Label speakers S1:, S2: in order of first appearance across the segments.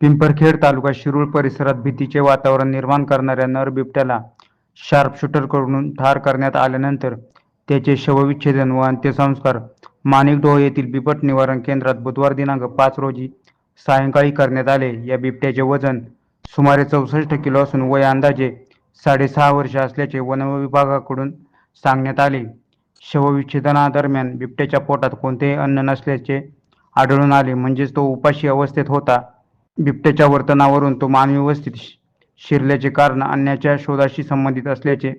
S1: पिंपरखेड तालुका शिरूळ परिसरात भीतीचे वातावरण निर्माण करणाऱ्या नर बिबट्याला शार्पशूटरकडून ठार करण्यात आल्यानंतर त्याचे शवविच्छेदन व अंत्यसंस्कार माणिकडोह येथील बिबट निवारण केंद्रात बुधवार दिनांक पाच रोजी सायंकाळी करण्यात आले. या बिबट्याचे वजन सुमारे चौसष्ट किलो असून वय अंदाजे साडेसहा वर्ष असल्याचे वन विभागाकडून सांगण्यात आले. शवविच्छेदनादरम्यान बिबट्याच्या पोटात कोणतेही अन्न नसल्याचे आढळून आले. म्हणजेच तो उपाशी अवस्थेत होता. बिबट्याच्या वर्तनावरून तो मानवी वस्तीत शि- शिरल्याचे कारण आणण्याच्या शोधाशी संबंधित असल्याचे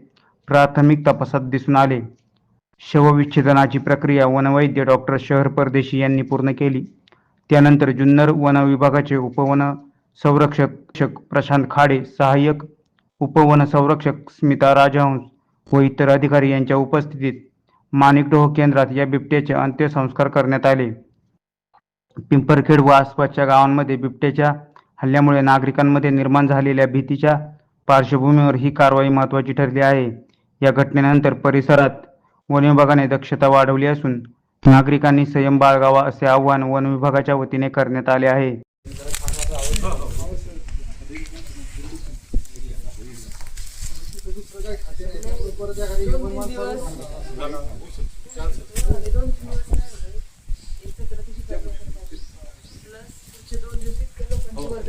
S1: प्राथमिक तपासात दिसून आले. शवविच्छेदनाची प्रक्रिया वनवैद्य डॉक्टर शहर परदेशी यांनी पूर्ण केली. त्यानंतर जुन्नर वन विभागाचे उपवन संरक्षक प्रशांत खाडे सहाय्यक उपवन संरक्षक स्मिता राजहंस व इतर अधिकारी यांच्या उपस्थितीत माणिकडोह केंद्रात या बिबट्याचे अंत्यसंस्कार करण्यात आले. पिंपरखेड व आसपासच्या गावांमध्ये बिबट्याच्या हल्ल्यामुळे नागरिकांमध्ये निर्माण झालेल्या भीतीच्या पार्श्वभूमीवर ही कारवाई महत्त्वाची ठरली आहे. या घटनेनंतर परिसरात वन विभागाने दक्षता वाढवली असून नागरिकांनी संयम बाळगावा असे आवाहन वन विभागाच्या वतीने करण्यात आले आहे.